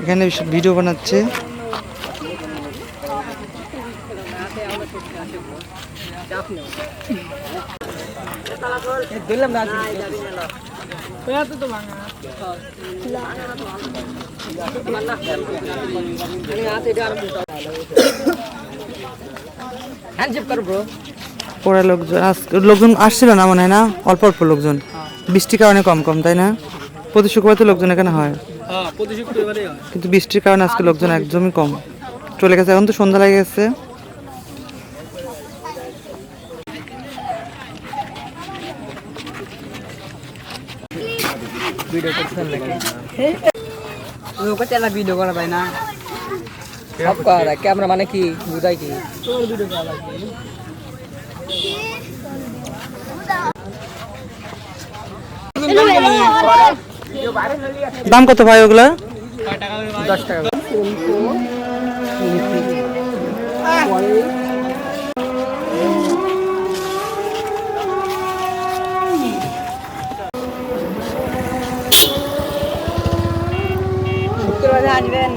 এখানে ভিডিও বানাচ্ছে। না পরে লোকজন আজ- লোকজন আসছিল না মনে হয় না? অল্প অল্প লোকজন। বৃষ্টির কারণে কম কম তাই না? প্রতি শুক্রবার তো লোকজন এখানে হয়। হ্যাঁ হয়। কিন্তু বৃষ্টির কারণে আজকে লোকজন একদমই কম। চলে গেছে এখন তো সন্ধ্যা লেগে গেছে। ভিডিও করছেন নাকি? ওকে তেলা ভিডিও করা যায় না। সব করা ক্যামেরা মানে কি? বুঝাই কি? তোর ভিডিও করা লাগবে দাম কত ভাই ওগুলা? দশ টাকা শুক্রবারে আসবেন